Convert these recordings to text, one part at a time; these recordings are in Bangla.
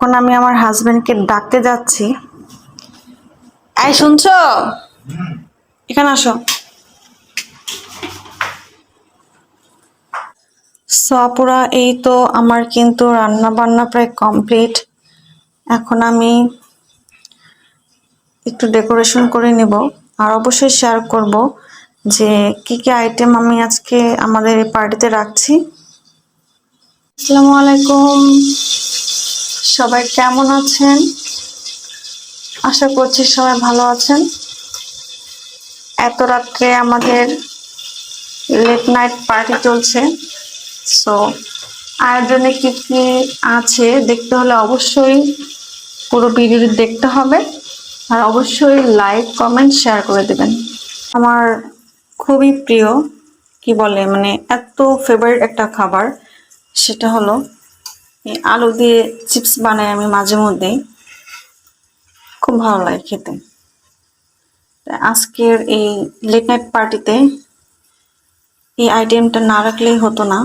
এখন আমি আমার হাজবেন্ডকে ডাকতে যাচ্ছি। এই, শুনছো? এখানে আসো। সপুরা এই তো আমার কিন্তু রান্না বান্না প্রায় কমপ্লিট এখন আমি একটু ডেকোরেশন করে নেব আর অবশ্যই শেয়ার করব যে কি কি আইটেম আমি আজকে আমাদের এই পার্টিতে রাখছি। আসসালামু আলাইকুম। সবাই কেমন আছেন? আশা করছি সবাই ভালো আছেন। এত রাত্রে আমাদের লেট নাইট পার্টি চলছে। সো আয়োজনে কি কি আছে দেখতে হলে অবশ্যই পুরো ভিডিওটি দেখতে হবে। আর অবশ্যই লাইক কমেন্ট শেয়ার করে দেবেন। আমার খুবই প্রিয়, কি বলে মানে এত ফেভারিট একটা খাবার, সেটা হলো এই আলু দিয়ে চিপস বানাই আমি মাঝে মধ্যেই। খুব ভালো লাগে খেতে। আজকের এই লেট নাইট পার্টিতে এই আইটেমটা না রাখলেই হতো না।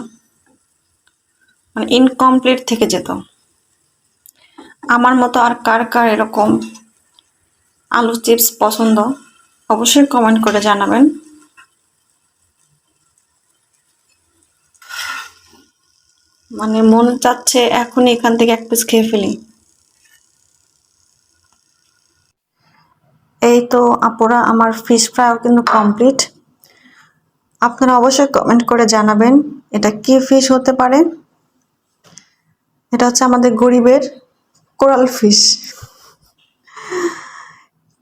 মানে ইনকমপ্লিট থেকে যেত। আমার মতো আর কার কার এরকম আলু, চিপস পছন্দ অবশ্যই কমেন্ট করে জানাবেন। মানে মন চাচ্ছে এখন এখান থেকে এক পিস খেয়ে ফেলি। এই তো আপুরা, আমার ফিশ ফ্রাইও কিন্তু কমপ্লিট আপনারা অবশ্যই কমেন্ট করে জানাবেন, এটা কি ফিশ হতে পারে? এটা হচ্ছে আমাদের গরিবের কোরাল ফিশ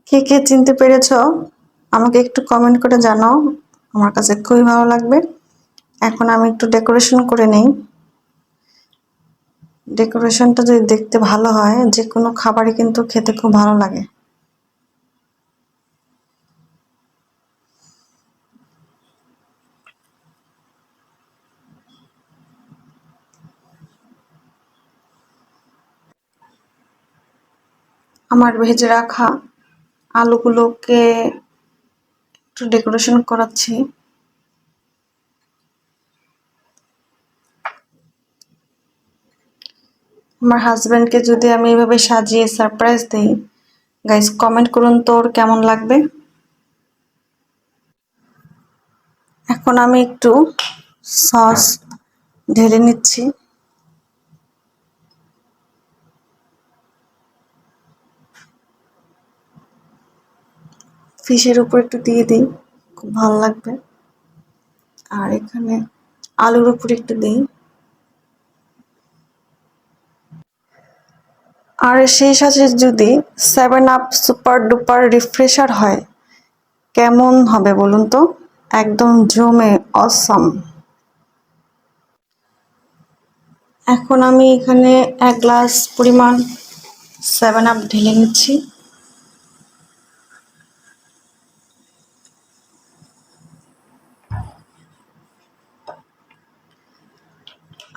কে কে চিনতে পেরেছ? আমাকে একটু কমেন্ট করে জানাও, আমার কাছে খুবই ভালো লাগবে। এখন আমি একটু ডেকোরেশন করে নেই। ডেকোরেশনটা যদি দেখতে ভালো হয়, যে কোনো খাবারই কিন্তু খেতে খুব ভালো লাগে। আমার ভেজে রাখা আলুগুলোকে একটু ডেকোরেশন করাচ্ছি। আমার হাজবেন্ডকে যদি আমি এভাবে সাজিয়ে সারপ্রাইজ দিই গাইস কমেন্ট করুন তোর কেমন লাগবে? এখন আমি একটু সস ঢেলে নিচ্ছি। ফিশের উপর একটু দিয়ে দিই, খুব ভালো লাগবে। আর এখানে আলুর উপর একটু দিই। আর সেই সাথে যদি seven up super duper refresher হয়, কেমন হবে বলুন তো? একদম জমে অসম এখন আমি এখানে এক গ্লাস পরিমাণ সেভেন আপ ঢেলে নিচ্ছি।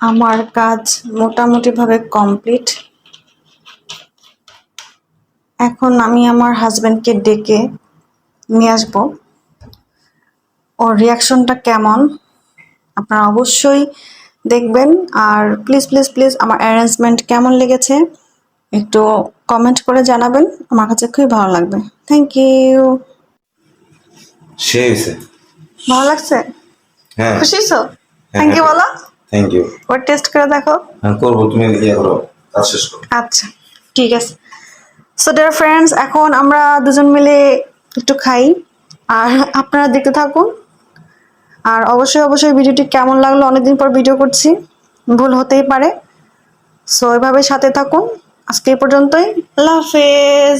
আমার কাজ মোটামুটিভাবে কমপ্লিট এখন আমি আমার হাজব্যান্ডকে ডেকে নিয়ে আসব। ওর রিয়াকশনটা কেমন? আপনারা অবশ্যই দেখবেন। আর প্লিজ প্লিজ প্লিজ আমার অ্যারেঞ্জমেন্ট কেমন লেগেছে একটু কমেন্ট করে জানাবেন। আমার কাছে খুবই ভালো লাগবে। থ্যাংক ইউ ভালো লাগছে? হ্যাঁ। খুশি তো? থ্যাংক ইউ বলো। থ্যাংক ইউ ওর টেস্ট করে দেখো। হ্যাঁ করব তুমি ইয়ে করো। আচ্ছা ঠিক আছে। সো ডিয়ার ফ্রেন্ডস এখন আমরা দুজন মিলে একটু খাই। আর আপনারা দেখতে থাকুন। আর অবশ্যই অবশ্যই ভিডিওটি কেমন লাগল, অনেকদিন পর ভিডিও করছি। ভুল হতেই পারে। সো এভাবে সাথে থাকুন। আজকে এই পর্যন্তই। আল্লাহ হাফেজ।